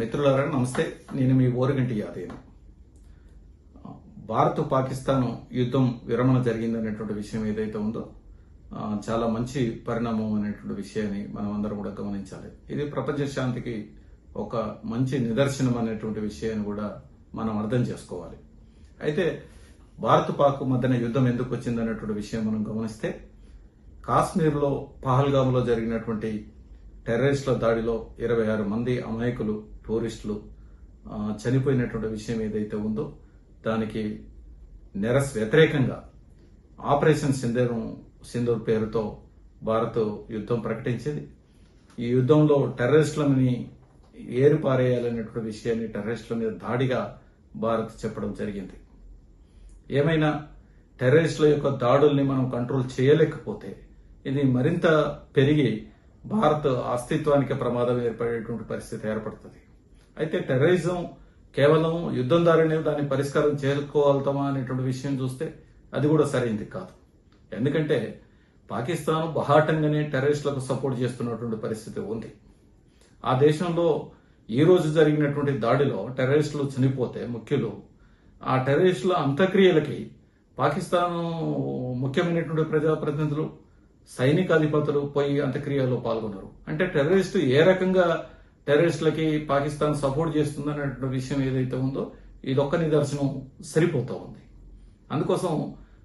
మిత్రులారా నమస్తే. నేను మీ ఓరుగంటి యాదయ్య భారత్ పాకిస్తాన్ యుద్ధం విరమణ జరిగిందనేటువంటి విషయం ఏదైతే ఉందో చాలా మంచి పరిణామం అనేటువంటి విషయాన్ని మనం అందరం కూడా గమనించాలి. ఇది ప్రపంచ శాంతికి ఒక మంచి నిదర్శనం అనేటువంటి విషయాన్ని కూడా మనం అర్థం చేసుకోవాలి. అయితే భారత్ పాక్ మధ్యన యుద్ధం ఎందుకు వచ్చిందనేటువంటి విషయం మనం గమనిస్తే కాశ్మీర్లో పహల్గామ్లో జరిగినటువంటి టెర్రరిస్టుల దాడిలో ఇరవై ఆరు మంది అమాయకులు టూరిస్టులు చనిపోయినటువంటి విషయం ఏదైతే ఉందో దానికి నెరస్ వ్యతిరేకంగా ఆపరేషన్ సింధూర్ సింధూర్ పేరుతో భారత్ యుద్ధం ప్రకటించింది. ఈ యుద్ధంలో టెర్రరిస్టులని ఏరుపారేయాలనేటువంటి విషయాన్ని టెర్రరిస్టుల మీద దాడిగా భారత్ చెప్పడం జరిగింది. ఏమైనా టెర్రరిస్టుల యొక్క దాడుల్ని మనం కంట్రోల్ చేయలేకపోతే ఇది మరింత పెరిగి భారత్ అస్తిత్వానికి ప్రమాదం ఏర్పడేటువంటి పరిస్థితి ఏర్పడుతుంది. అయితే టెర్రరిజం కేవలం యుద్ధం ద్వారానే దాన్ని పరిష్కారం చేరుకోగలుగుతామా అనేటువంటి విషయం చూస్తే అది కూడా సరైంది కాదు. ఎందుకంటే పాకిస్తాన్ బహాటంగానే టెర్రరిస్టులకు సపోర్ట్ చేస్తున్నటువంటి పరిస్థితి ఉంది. ఆ దేశంలో ఈ రోజు జరిగినటువంటి దాడిలో టెర్రరిస్టులు చనిపోతే ముఖ్యులు ఆ టెర్రరిస్టుల అంత్యక్రియలకి పాకిస్తాన్ ముఖ్యమైనటువంటి ప్రజాప్రతినిధులు సైనిక అధిపతులు పోయి అంత్యక్రియల్లో పాల్గొన్నారు. అంటే టెర్రరిస్టు ఏ రకంగా టెర్రరిస్టులకి పాకిస్తాన్ సపోర్ట్ చేస్తుందనేటువంటి విషయం ఏదైతే ఉందో ఇదొక్క నిదర్శనం సరిపోతూ ఉంది. అందుకోసం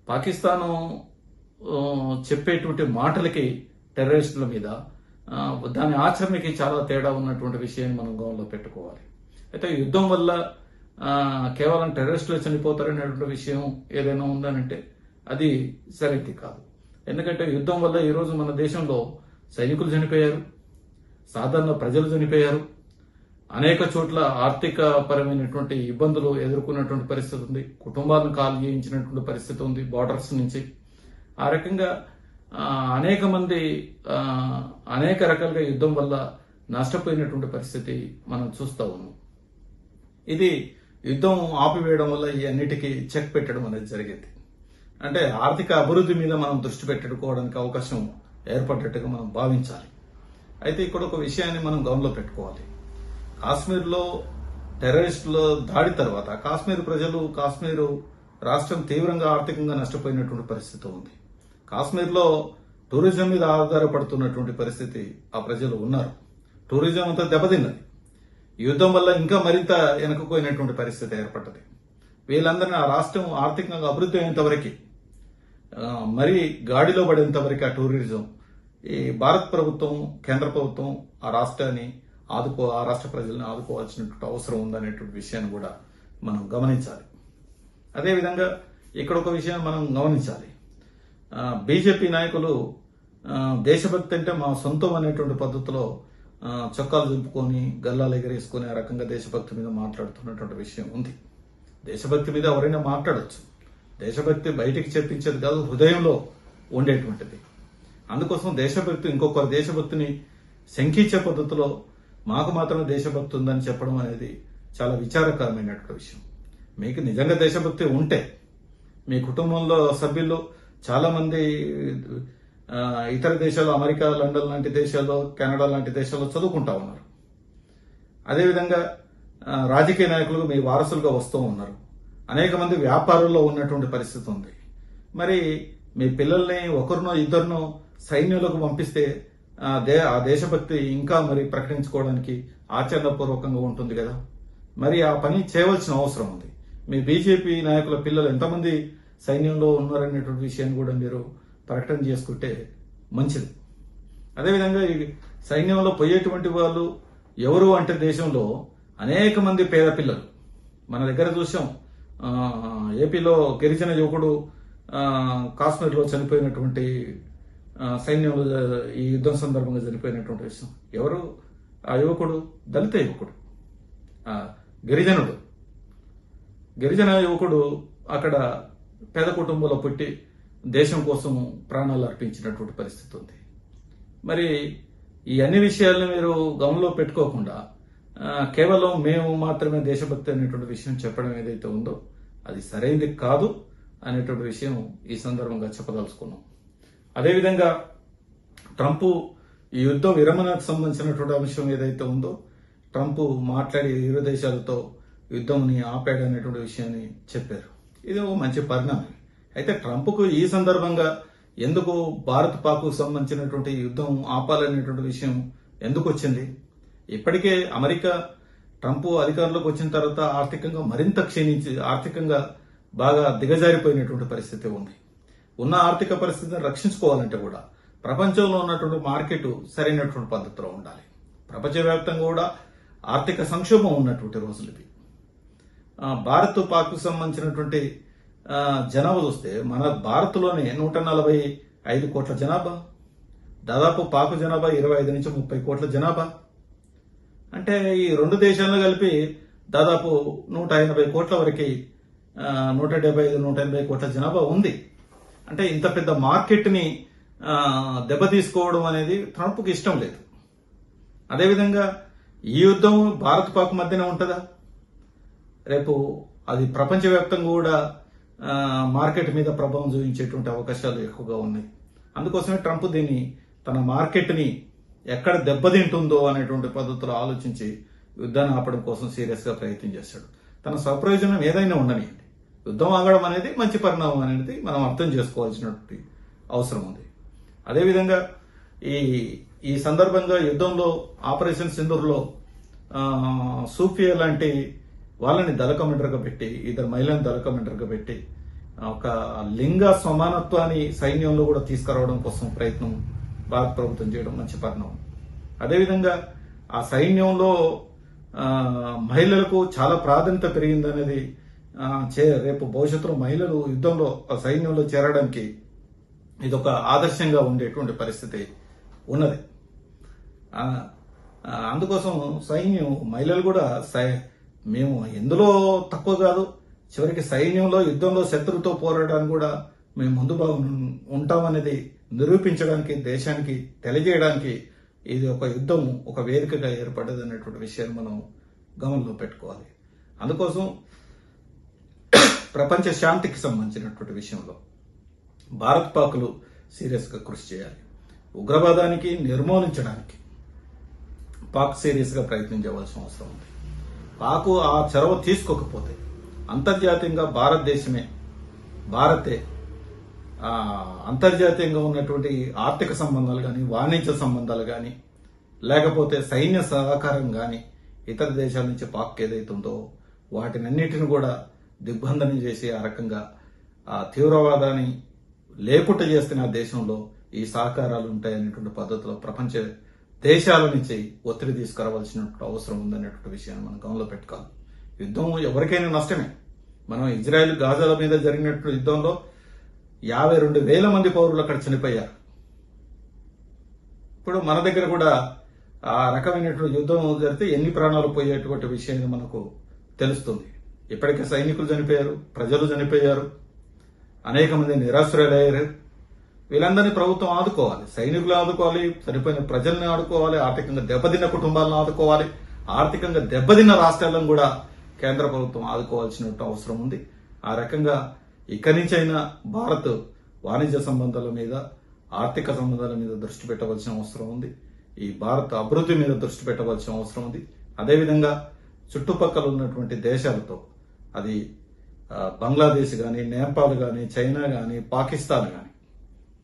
పాకిస్తాన్ చెప్పేటువంటి మాటలకి టెర్రరిస్టుల మీద దాని ఆచరణకి చాలా తేడా ఉన్నటువంటి విషయాన్ని మనం గమనంలో పెట్టుకోవాలి. అయితే యుద్ధం వల్ల కేవలం టెర్రరిస్టులు చనిపోతారనేటువంటి విషయం ఏదైనా ఉందనంటే అది సరైనది కాదు. ఎందుకంటే యుద్ధం వల్ల ఈరోజు మన దేశంలో సైనికులు చనిపోయారు సాధారణ ప్రజలు చనిపోయారు. అనేక చోట్ల ఆర్థిక పరమైనటువంటి ఇబ్బందులు ఎదుర్కొన్నటువంటి పరిస్థితి ఉంది. కుటుంబాలను కాల్ చేయించినటువంటి పరిస్థితి ఉంది బార్డర్స్ నుంచి. ఆ రకంగా అనేక మంది అనేక రకాలుగా యుద్ధం వల్ల నష్టపోయినటువంటి పరిస్థితి మనం చూస్తా ఉన్నాం. ఇది యుద్ధం ఆపివేయడం వల్ల ఈ అన్నిటికీ చెక్ పెట్టడం అనేది జరిగింది. అంటే ఆర్థిక అభివృద్ధి మీద మనం దృష్టి పెట్టుకోవడానికి అవకాశం ఏర్పడ్డట్టుగా మనం భావించాలి. అయితే ఇక్కడ ఒక విషయాన్ని మనం గమనంలో పెట్టుకోవాలి. కాశ్మీర్లో టెర్రరిస్టుల దాడి తర్వాత కాశ్మీర్ ప్రజలు కాశ్మీరు రాష్ట్రం తీవ్రంగా ఆర్థికంగా నష్టపోయినటువంటి పరిస్థితి ఉంది. కాశ్మీర్లో టూరిజం మీద ఆధారపడుతున్నటువంటి పరిస్థితి ఆ ప్రజలు ఉన్నారు. టూరిజం అంతా దెబ్బతిన్నది. యుద్ధం వల్ల ఇంకా మరింత వెనకపోయినటువంటి పరిస్థితి ఏర్పడ్డది. వీళ్ళందరినీ ఆ రాష్ట్రం ఆర్థికంగా అభివృద్ధి అయ్యేంత వరకు మరి గాడిలో పడేంత వరకు ఆ టూరిజం ఈ భారత ప్రభుత్వం కేంద్ర ప్రభుత్వం ఆ రాష్ట్రాన్ని ఆదుకో ఆ రాష్ట్ర ప్రజల్ని ఆదుకోవాల్సినటువంటి అవసరం ఉందనేటువంటి విషయాన్ని కూడా మనం గమనించాలి. అదేవిధంగా ఇక్కడ ఒక విషయం మనం గమనించాలి. బీజేపీ నాయకులు దేశభక్తి అంటే మా సొంతం అనేటువంటి పద్ధతిలో చొక్కాలు దింపుకొని గల్లాలు ఎగరేసుకొని ఆ రకంగా దేశభక్తి మీద మాట్లాడుతున్నటువంటి విషయం ఉంది. దేశభక్తి మీద ఎవరైనా మాట్లాడచ్చు. దేశభక్తి బయటికి చెప్పించేది కాదు హృదయంలో ఉండేటువంటిది. అందుకోసం దేశభక్తి ఇంకొకరు దేశభక్తిని శంకించే పద్ధతిలో మాకు మాత్రమే దేశభక్తి ఉందని చెప్పడం అనేది చాలా విచారకరమైనటువంటి విషయం. మీకు నిజంగా దేశభక్తి ఉంటే మీ కుటుంబంలో సభ్యులు చాలామంది ఇతర దేశాలు అమెరికా లండన్ లాంటి దేశాల్లో కెనడా లాంటి దేశాల్లో చదువుకుంటా ఉన్నారు. అదేవిధంగా రాజకీయ నాయకులు మీ వారసులుగా వస్తూ ఉన్నారు. అనేక మంది వ్యాపారుల్లో ఉన్నటువంటి పరిస్థితి ఉంది. మరి మీ పిల్లల్ని ఒకరినో ఇద్దరినో సైన్యంలోకి పంపిస్తే దే ఆ దేశభక్తి ఇంకా మరి ప్రకటించుకోవడానికి ఆచరణపూర్వకంగా ఉంటుంది కదా. మరి ఆ పని చేయవలసిన అవసరం ఉంది. మీ బీజేపీ నాయకుల పిల్లలు ఎంతమంది సైన్యంలో ఉన్నారనేటువంటి విషయాన్ని కూడా మీరు ప్రకటన చేసుకుంటే మంచిది. అదేవిధంగా ఈ సైన్యంలో పోయేటువంటి వాళ్ళు ఎవరు అంటే దేశంలో అనేక మంది పేద పిల్లలు. మన దగ్గర చూసాం ఏపీలో గిరిజన యువకుడు కాశ్మీర్లో చనిపోయినటువంటి ఆ, ఈ యుద్ధం సందర్భంగా చనిపోయినటువంటి విషయం. ఎవరు? ఆ యువకుడు దళిత యువకుడు. గిరిజనుడు. గిరిజన యువకుడు అక్కడ పేద కుటుంబంలో పుట్టి దేశం కోసం ప్రాణాలు అర్పించినటువంటి పరిస్థితి ఉంది. మరి ఈ అన్ని విషయాలను మీరు గమనంలో పెట్టుకోకుండా కేవలం మేము మాత్రమే దేశభక్తి అనేటువంటి విషయం చెప్పడం ఏదైతే ఉందో అది సరైనది కాదు అనేటువంటి విషయం ఈ సందర్భంగా చెప్పదలుచుకున్నాం. అదేవిధంగా ట్రంప్ ఈ యుద్ధ విరమణకు సంబంధించినటువంటి అంశం ఏదైతే ఉందో ట్రంప్ మాట్లాడి ఇరు దేశాలతో యుద్ధంని ఆపాడు అనేటువంటి విషయాన్ని చెప్పారు. ఇది ఒక మంచి పరిణామం. అయితే ట్రంప్కు ఈ సందర్భంగా ఎందుకు భారత్ పాక్ సంబంధించినటువంటి యుద్ధం ఆపాలనేటువంటి విషయం ఎందుకు వచ్చింది ఇప్పటికే అమెరికా ట్రంప్ అధికారంలోకి వచ్చిన తర్వాత ఆర్థికంగా మరింత క్షీణించి ఆర్థికంగా బాగా దిగజారిపోయినటువంటి పరిస్థితి ఉంది. ఉన్న ఆర్థిక పరిస్థితిని రక్షించుకోవాలంటే కూడా ప్రపంచంలో ఉన్నటువంటి మార్కెట్ సరైనటువంటి పద్ధతిలో ఉండాలి. ప్రపంచవ్యాప్తంగా కూడా ఆర్థిక సంక్షోభం ఉన్నటువంటి రోజులు ఇవి. భారత్ పాక్కు సంబంధించినటువంటి జనాభా చూస్తే మన భారత్లోనే నూట నలభై ఐదు కోట్ల జనాభా దాదాపు పాకు జనాభా ఇరవై ఐదు నుంచి ముప్పై కోట్ల జనాభా. అంటే ఈ రెండు దేశాలను కలిపి దాదాపు నూట ఎనభై కోట్ల వరకు నూట డెబ్బై ఐదు నూట ఎనభై కోట్ల జనాభా ఉంది. అంటే ఇంత పెద్ద మార్కెట్ని దెబ్బ దెబ్బతీసుకోవడం అనేది ట్రంప్కి ఇష్టం లేదు. అదేవిధంగా ఈ యుద్ధం భారత్ పాక్ మధ్యనే ఉంటుందా? రేపు అది ప్రపంచవ్యాప్తంగా కూడా మార్కెట్ మీద ప్రభావం చూపించేటువంటి అవకాశాలు ఎక్కువగా ఉన్నాయి. అందుకోసమే ట్రంప్ దీన్ని తన మార్కెట్ని ఎక్కడ దెబ్బతింటుందో అనేటువంటి పద్ధతిలో ఆలోచించి యుద్ధాన్ని ఆపడం కోసం సీరియస్గా ప్రయత్నం చేశాడు. తన స్వప్రయోజనం ఏదైనా ఉండనియండి. యుద్ధం ఆగడం అనేది మంచి పరిణామం అనేది మనం అర్థం చేసుకోవాల్సినటువంటి అవసరం ఉంది. అదేవిధంగా ఈ ఈ సందర్భంగా యుద్ధంలో ఆపరేషన్ సింధూర్లో సూఫియా లాంటి వాళ్ళని దళ కమాండర్గా పెట్టి ఇద్దరు మహిళలను దళ కమాండర్గా పెట్టి ఒక లింగ సమానత్వాన్ని సైన్యంలో కూడా తీసుకురావడం కోసం ప్రయత్నం భారత ప్రభుత్వం చేయడం మంచి పరిణామం. అదేవిధంగా ఆ సైన్యంలో మహిళలకు చాలా ప్రాధాన్యత పెరిగిందనేది చే రేపు భవిష్యత్తులో మహిళలు యుద్ధంలో ఆ సైన్యంలో చేరడానికి ఇది ఒక ఆదర్శంగా ఉండేటువంటి పరిస్థితి ఉన్నది. అందుకోసం సైన్యం మహిళలు కూడా సై- మేము ఎందులో తక్కువ కాదు చివరికి సైన్యంలో యుద్ధంలో శత్రువుతో పోరాడడానికి కూడా మేము ముందు భాగం ఉంటామనేది నిరూపించడానికి దేశానికి తెలియజేయడానికి ఇది ఒక యుద్ధం ఒక వేదికగా ఏర్పడ్డది అనేటువంటి విషయాన్ని మనం గమనంలో పెట్టుకోవాలి. అందుకోసం ప్రపంచ శాంతికి సంబంధించినటువంటి విషయంలో భారత్ పాకులు సీరియస్గా కృషి చేయాలి. ఉగ్రవాదానికి నిర్మూలించడానికి పాక్ సీరియస్గా ప్రయత్నం చేయవలసిన అవసరం ఉంది. పాకు ఆ చొరవ తీసుకోకపోతే అంతర్జాతీయంగా భారతదేశమే భారతే అంతర్జాతీయంగా ఉన్నటువంటి ఆర్థిక సంబంధాలు కానీ వాణిజ్య సంబంధాలు కానీ లేకపోతే సైన్య సహకారం కానీ ఇతర దేశాల నుంచి పాక్ ఏదైతుందో వాటినన్నిటిని కూడా దిగ్బంధనం చేసి ఆ రకంగా ఆ తీవ్రవాదాన్ని లేకుండా చేస్తున్న ఆ దేశంలో ఈ సహకారాలు ఉంటాయనేటువంటి పద్ధతిలో ప్రపంచ దేశాల నుంచి ఒత్తిడి తీసుకురావాల్సిన అవసరం ఉందనేటువంటి విషయాన్ని మనం గమనంలో పెట్టుకోవాలి. యుద్ధం ఎవరికైనా నష్టమే. మనం ఇజ్రాయెల్ గాజాల మీద జరిగినటువంటి యుద్ధంలో యాభై రెండు వేల మంది పౌరులు అక్కడ చనిపోయారు. ఇప్పుడు మన దగ్గర కూడా ఆ రకమైనటువంటి యుద్ధం జరిగితే ఎన్ని ప్రాణాలు పోయేటువంటి విషయాన్ని మనకు తెలుస్తుంది. ఇప్పటికే సైనికులు చనిపోయారు ప్రజలు చనిపోయారు అనేక మంది నిరాశ్రయులయ్యారు. వీళ్ళందరినీ ప్రభుత్వం ఆదుకోవాలి సైనికులు ఆదుకోవాలి చనిపోయిన ప్రజల్ని ఆదుకోవాలి ఆర్థికంగా దెబ్బతిన్న కుటుంబాలను ఆదుకోవాలి ఆర్థికంగా దెబ్బతిన్న రాష్ట్రాలను కూడా కేంద్ర ప్రభుత్వం ఆదుకోవాల్సిన అవసరం ఉంది. ఆ రకంగా ఇక్కడి నుంచైనా భారత్ వాణిజ్య సంబంధాల మీద ఆర్థిక సంబంధాల మీద దృష్టి పెట్టవలసిన అవసరం ఉంది. ఈ భారత అభివృద్ధి మీద దృష్టి పెట్టవలసిన అవసరం ఉంది. అదేవిధంగా చుట్టుపక్కల ఉన్నటువంటి దేశాలతో అది బంగ్లాదేశ్ కానీ నేపాల్ కానీ చైనా కానీ పాకిస్తాన్ కానీ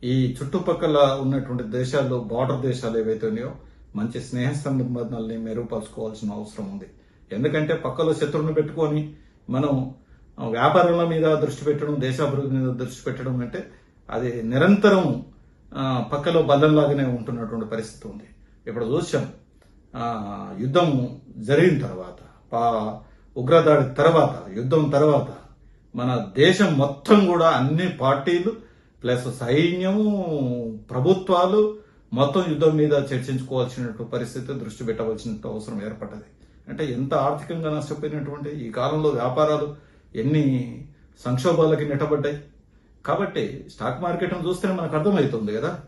ఈ చుట్టుపక్కల ఉన్నటువంటి దేశాల్లో బార్డర్ దేశాలు ఏవైతే ఉన్నాయో మంచి స్నేహ సంబంధాలని మెరుగుపరుచుకోవాల్సిన అవసరం ఉంది. ఎందుకంటే పక్కలో శత్రువుని పెట్టుకొని మనం వ్యాపారాల మీద దృష్టి పెట్టడం దేశాభివృద్ధి మీద దృష్టి పెట్టడం అంటే అది నిరంతరం పక్కలో బలంలాగానే ఉంటున్నటువంటి పరిస్థితి ఉంది. ఇప్పుడు చూసాం యుద్ధం జరిగిన తర్వాత పా- ఉగ్రదాడి తర్వాత యుద్ధం తర్వాత మన దేశం మొత్తం కూడా అన్ని పార్టీలు ప్లస్ సైన్యము ప్రభుత్వాలు మొత్తం యుద్ధం మీద చర్చించుకోవాల్సిన పరిస్థితి దృష్టి పెట్టవలసిన అవసరం ఏర్పడ్డది. అంటే ఎంత ఆర్థికంగా నష్టపోయినటువంటి ఈ కాలంలో వ్యాపారాలు ఎన్ని సంక్షోభాలకి నెట్టబడ్డాయి. కాబట్టి స్టాక్ మార్కెట్ను చూస్తేనే మనకు అర్థమవుతుంది కదా.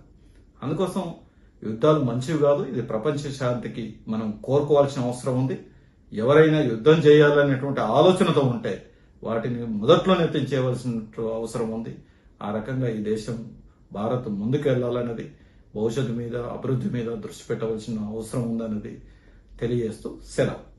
అందుకోసం యుద్ధాలు మంచివి కాదు ఇది ప్రపంచ శాంతికి మనం కోరుకోవాల్సిన అవసరం ఉంది. ఎవరైనా యుద్ధం చేయాలనేటువంటి ఆలోచనతో ఉంటే వాటిని మొదట్లోనే తెంచేయవలసిన అవసరం ఉంది. ఆ రకంగా ఈ దేశం భారత్ ముందుకు వెళ్ళాలన్నది భవిష్యత్తు మీద అభివృద్ధి మీద దృష్టి పెట్టవలసిన అవసరం ఉందన్నది తెలియజేస్తూ సెలవు.